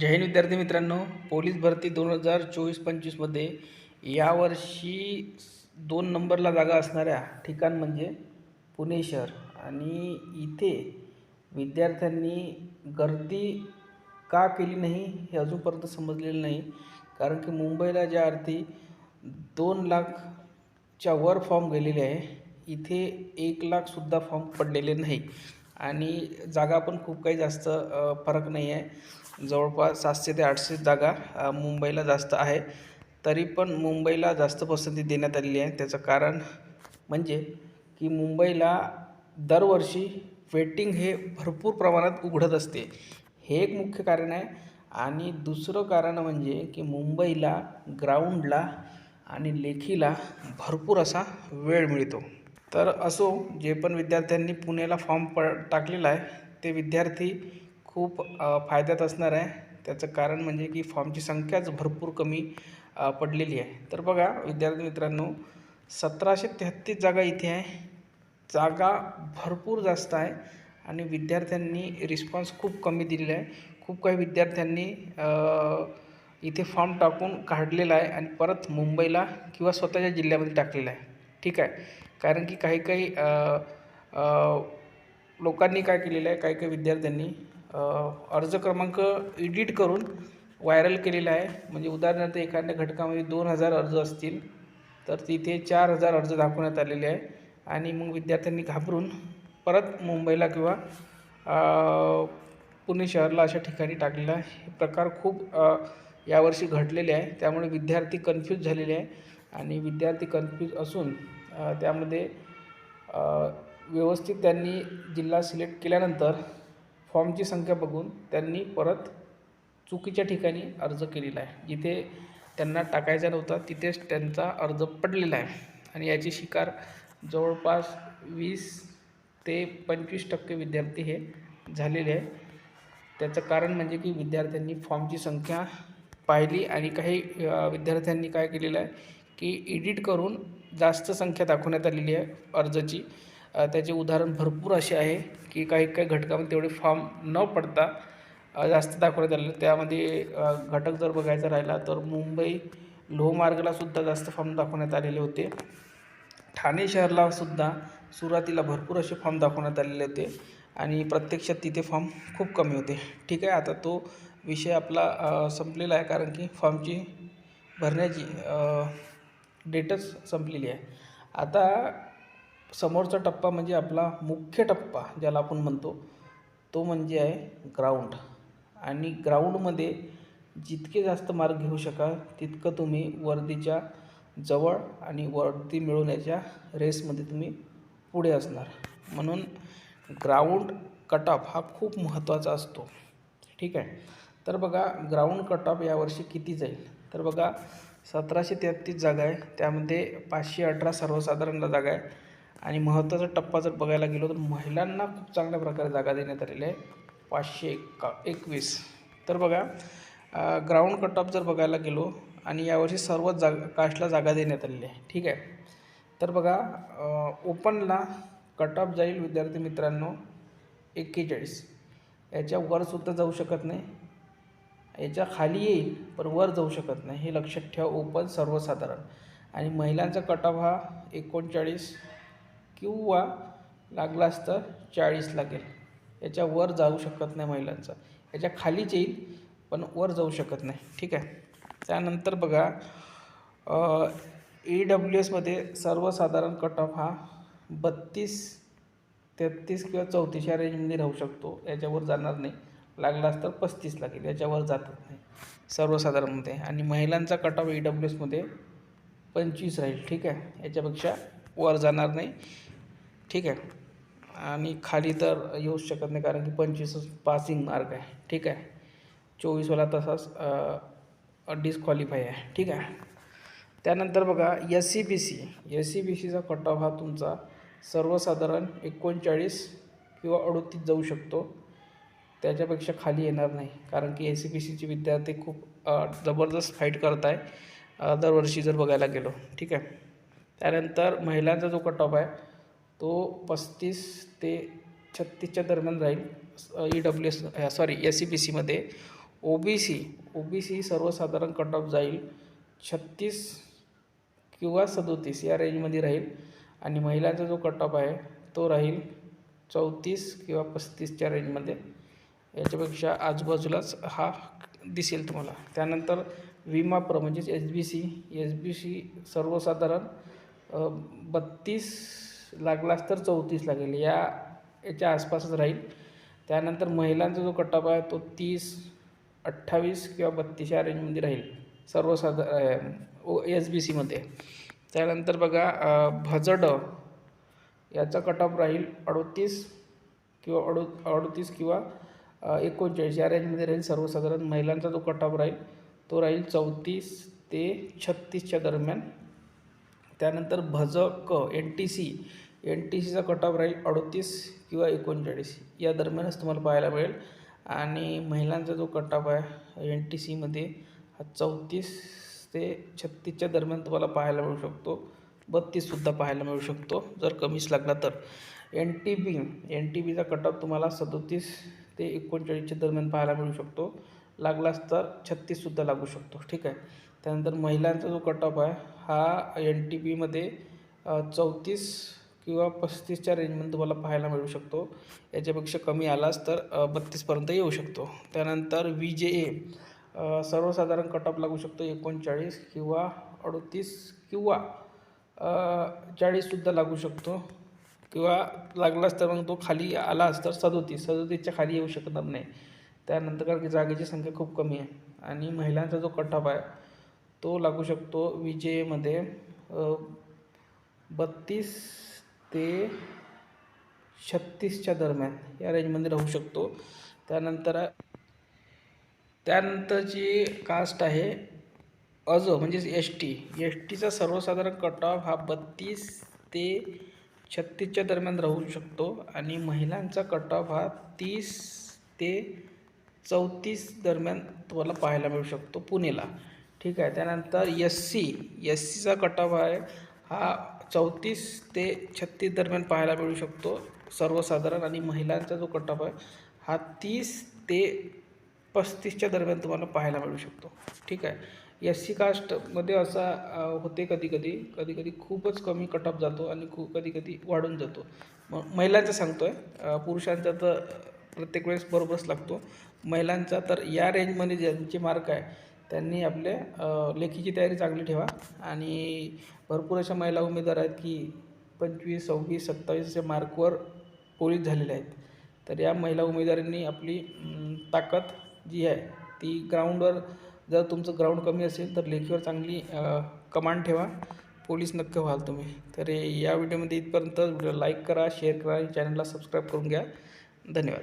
जय हिंद विद्यार्थी मित्रांनो पोलीस भरती दोन हजार चोवीस पंचवीसमध्ये यावर्षी दोन नंबरला जागा असणाऱ्या ठिकाण म्हणजे पुणे शहर. आणि इथे विद्यार्थ्यांनी गर्दी का केली नाही हे अजूनपर्यंत समजलेलं नाही. कारण की मुंबईला ज्या अर्थी दोन लाखच्या वर फॉर्म गेलेले आहे इथे एक लाखसुद्धा फॉर्म पडलेले नाही. आणि जागा पण खूप काही जास्त फरक नाही आहे. जवळपास सातशे ते आठशे जागा मुंबईला जास्त आहे. तरी पण मुंबईला जास्त पसंती देण्यात आलेली आहे. त्याचं कारण म्हणजे की मुंबईला दरवर्षी वेटिंग हे भरपूर प्रमाणात उघडत असते. हे एक मुख्य कारण आहे. आणि दुसरं कारण म्हणजे की मुंबईला ग्राउंडला आणि लेखीला भरपूर असा वेळ मिळतो. तर असो जे पण विद्यार्थ्यांनी पुण्याला फॉर्म प टाकलेला आहे ते विद्यार्थी खूप फायद्यात असणार आहे. त्याचं कारण म्हणजे की फॉर्मची संख्याच भरपूर कमी पडलेली आहे. तर बघा विद्यार्थी मित्रांनो सतराशे तेहत्तीस जागा इथे आहे. जागा भरपूर जास्त आहे आणि विद्यार्थ्यांनी रिस्पॉन्स खूप कमी दिलेला आहे. खूप काही विद्यार्थ्यांनी इथे फॉर्म टाकून काढलेला आहे आणि परत मुंबईला किंवा स्वतःच्या जिल्ह्यामध्ये टाकलेला आहे. ठीक आहे. कारण की काही काही लोकांनी काय केलेलं आहे काही काही विद्यार्थ्यांनी अर्ज क्रमांक एडिट करून व्हायरल केलेला आहे. म्हणजे उदाहरणार्थ एखाद्या घटकामध्ये दोन हजार अर्ज असतील तर तिथे चार हजार अर्ज दाखवण्यात आलेले आहे. आणि मग विद्यार्थ्यांनी घाबरून परत मुंबईला किंवा पुणे शहरला अशा ठिकाणी टाकलेला आहे. हे प्रकार खूप यावर्षी घडलेले आहे. त्यामुळे विद्यार्थी कन्फ्यूज झालेले आहे. आणि विद्यार्थी कन्फ्यूज असून त्यामध्ये व्यवस्थित त्यांनी जिल्हा सिलेक्ट केल्यानंतर फॉर्मची संख्या बघून त्यांनी परत चुकीच्या ठिकाणी अर्ज केलेला आहे. जिथे त्यांना टाकायचा नव्हता तिथेच त्यांचा अर्ज पडलेला आहे. आणि याची शिकार जवळपास वीस ते पंचवीस टक्के विद्यार्थी हे झालेले आहे त्याचं कारण म्हणजे की विद्यार्थ्यांनी फॉर्मची संख्या पाहिली आणि काही विद्यार्थ्यांनी काय केलेलं आहे की एडिट करून जास्त संख्या दाखवण्यात आलेली आहे अर्जाची. त्याचे उदाहरण भरपूर असे आहे की काही काही घटकामध्ये तेवढे फॉर्म न पडता जास्त दाखवण्यात आलेलं त्यामध्ये घटक जर बघायचा राहिला तर मुंबई लोहमार्गलासुद्धा जास्त फॉर्म दाखवण्यात आलेले होते. ठाणे शहरलासुद्धा सुरुवातीला भरपूर असे फॉर्म दाखवण्यात आलेले होते आणि प्रत्यक्षात तिथे फॉर्म खूप कमी होते. ठीक आहे आता तो विषय आपला संपलेला आहे कारण की फॉर्मची भरण्याची डेटच संपलेली आहे. आता समोरचा टप्पा म्हणजे आपला मुख्य टप्पा ज्याला आपण म्हणतो तो म्हणजे आहे ग्राउंड आणि ग्राउंडमध्ये जितके जास्त मार्क घेऊ शकाल तितकं तुम्ही वर्दीच्या जवळ आणि वर्दी मिळवण्याच्या रेसमध्ये तुम्ही पुढे असणार. म्हणून ग्राउंड कटऑफ हा खूप महत्त्वाचा असतो. ठीक आहे? तर बघा ग्राउंड कटऑफ यावर्षी किती जाईल? तर बघा सतराशे तेहत्तीस जागा आहे. त्यामध्ये पाचशे अठरा सर्वसाधारणला जागा आहे. आणि महत्त्वाचा टप्पा जर बघायला गेलो तर महिलांना खूप चांगल्या प्रकारे जागा देण्यात आलेली आहे. पाचशे एक्का एकवीस. तर बघा ग्राउंड कट ऑफ जर बघायला गेलो आणि यावर्षी सर्वच जागा कास्टला जागा देण्यात आलेली आहे. ठीक आहे? तर बघा ओपनला कट ऑफ जाईल विद्यार्थी मित्रांनो एक्केचाळीस. याच्या वरसुद्धा जाऊ शकत नाही. याच्या खाली येईल पण वर जाऊ शकत नाही. हे लक्षात ठेवा ओपन सर्वसाधारण. आणि महिलांचा कट ऑफ हा एकोणचाळीस किंवा लागलाच तर चाळीस लागेल. याच्या वर जाऊ शकत नाही महिलांचा. याच्या खालीच येईल पण वर जाऊ शकत नाही. ठीक आहे? त्यानंतर बघा ई डब्ल्यू एसमध्ये सर्वसाधारण कट ऑफ हा बत्तीस तेहत्तीस किंवा चौतीस या रेंजमध्ये राहू शकतो. याच्यावर जाणार नाही. लागलास तर पस्तीस लागेल याच्यावर जातच नाही सर्वसाधारणमध्ये. आणि महिलांचा कट ऑफ ई डब्ल्यू एसमध्ये पंचवीस राहील ठीक आहे? याच्यापेक्षा वर जाणार नाही. ठीक आहे? आणि खाली तर येऊ शकत नाही कारण की पंचवीसच पासिंग मार्क आहे. ठीक आहे? चोवीसवाला तसाच डिस्क्वालिफाय आहे. ठीक आहे? त्यानंतर बघा S C B C S C B सीचा कट ऑफ हा तुमचा सर्वसाधारण एकोणचाळीस किंवा अडोतीस जाऊ शकतो. त्याच्यापेक्षा खाली येणार नाही. कारण की ए सी बी सीचे विद्यार्थी खूप जबरदस्त फाईट करत आहे दरवर्षी जर बघायला गेलो. ठीक आहे? त्यानंतर महिलांचा जो कट ऑफ आहे तो पस्तीस ते छत्तीसच्या दरम्यान राहील. E W S sorry S C B सीमध्ये O B C O B C सर्वसाधारण कट ऑफ जाईल. छत्तीस किंवा सदोतीस या रेंजमध्ये राहील. आणि महिलांचा जो कट ऑफ आहे तो राहील चौतीस किंवा पस्तीसच्या रेंजमध्ये याच्यापेक्षा आजूबाजूलाच हा दिसेल तुम्हाला. त्यानंतर विमा प्र म्हणजेच H B C H B C सर्वसाधारण बत्तीस लागलाच तर चौतीस लागेल. या याच्या आसपासच राहील. त्यानंतर महिलांचा जो कटअप आहे तो तीस अठ्ठावीस किंवा बत्तीस या रेंजमध्ये राहील. सर्वसाधारण ओ एस बी सीमध्ये त्यानंतर बघा भजड याचा कटअप राहील अडोतीस किंवा अडो अडोतीस किंवा एकोणचाळीस. या रेंजमध्ये राहील सर्वसाधारण महिलांचा जो कटअप राहील तो राहील चौतीस ते छत्तीसच्या दरम्यान. त्यानंतर भज क N T C N T सीचा कटऑफ राहील अडतीस किंवा एकोणचाळीस. या दरम्यानच तुम्हाला पाहायला मिळेल. आणि महिलांचा जो कटऑफ आहे एन टी सीमध्ये हा चौतीस ते छत्तीसच्या दरम्यान तुम्हाला पाहायला मिळू शकतो. बत्तीससुद्धा पाहायला मिळू शकतो जर कमीच लागला तर. N T B N T बीचा कट ऑफ तुम्हाला सदोतीस ते एकोणचाळीसच्या दरम्यान पाहायला मिळू शकतो. लागलाच तर छत्तीससुद्धा लागू शकतो. ठीक आहे? त्यानंतर महिलांचा जो कटऑफ आहे हा एन टी पीमध्ये चौतीस किंवा पस्तीसच्या रेंजमध्ये तुम्हाला पाहायला मिळू शकतो. याच्यापेक्षा कमी आलाच तर बत्तीसपर्यंत येऊ शकतो. त्यानंतर व्ही जे ए सर्वसाधारण कटऑफ लागू शकतो एकोणचाळीस किंवा अडतीस किंवा चाळीससुद्धा लागू शकतो. किंवा लागलाच तर मग तो खाली आलाच तर सदोतीस सदोतीसच्या खाली येऊ शकणार नाही. त्यानंतर कारण की जागेची संख्या खूप कमी आहे आणि महिलांचा जो कटऑफ आहे तो लागू शकतो विजेमध्ये बत्तीस ते छत्तीसच्या दरम्यान या रेंजमध्ये राहू शकतो. त्यानंतर त्यानंतरची कास्ट आहे अज म्हणजेच एस टी एस टीचा सर्वसाधारण कट ऑफ हा बत्तीस ते छत्तीसच्या दरम्यान राहू शकतो आणि महिलांचा कट ऑफ हा तीस ते चौतीस दरम्यान तुम्हाला पाहायला मिळू शकतो पुणेला. ठीक आहे त्यानंतर एस सी एस सीचा कट ऑफ आहे हा चौतीस ते छत्तीस दरम्यान पाहायला मिळू शकतो सर्वसाधारण आणि महिलांचा जो कट ऑफ आहे हा तीस ते पस्तीसच्या दरम्यान तुम्हाला पाहायला मिळू शकतो. ठीक आहे एस सी कास्टमध्ये असा होते कधी कधी कधी कधी खूपच कमी कट ऑफ जातो आणि खूप कधी कधी वाढून जातो. मग महिलांचं सांगतो आहे पुरुषांचा तर प्रत्येक वेळेस बरोबरच लागतो. महिलांचा तर या रेंजमध्ये ज्यांचे मार्क आहे त्यांनी आपले लेखीची तयारी चांगली ठेवा. आणि भरपूर अशा महिला उमेदवार आहेत की पंचवीस सव्वीस सत्तावीस अशा मार्कवर पोलीस झालेले आहेत. तर या महिला उमेदवारांनी आपली ताकद जी आहे ती ग्राउंडवर जर तुमचं ग्राउंड कमी असेल तर लेखीवर चांगली कमांड ठेवा. पोलीस नक्की व्हाल तुम्ही. तर या व्हिडिओमध्ये इथपर्यंत व्हिडिओ लाईक करा शेअर करा चॅनलला सबस्क्राईब करून घ्या. धन्यवाद.